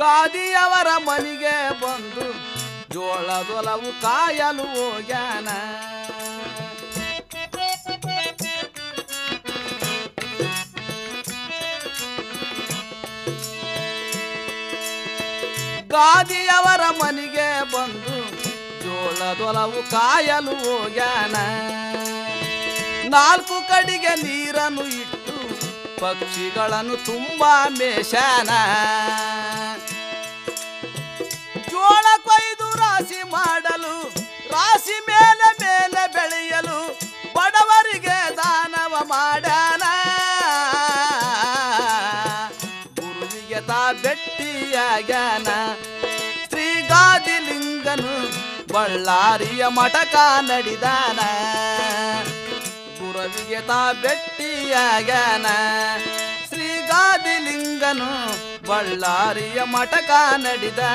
ಗಾದಿಯವರ ಮನೆಗೆ ಬಂದು ಜೋಳದೊಲವು ಕಾಯಲು ಹೋಗ್ಯಾನ. ಗಾದಿಯವರ ಮನೆಗೆ ಬಂದು ಜೋಳದೊಲವು ಕಾಯಲು ಹೋಗ್ಯಾನ. ನಾಲ್ಕು ಕಡೆಗೆ ನೀರನ್ನು ಇಟ್ಟು ಪಕ್ಷಿಗಳನ್ನು ತುಂಬಾ ಮೇಷಾನ ಗುರುವಿಗೆ ತಾ ಭೆಟ್ಟಿಯಾಗ್ಯಾನ ಶ್ರೀಗಾದಿಲಿಂಗನು ಬಳ್ಳಾರಿಯ ಮಠಕ ನಡಿದಾನ. ಗುರವಿಗೆ ತಾ ಭೆಟ್ಟಿಯಾಗ್ಯಾನ ಶ್ರೀಗಾದಿಲಿಂಗನು ಬಳ್ಳಾರಿಯ ಮಠಕ ನಡಿದ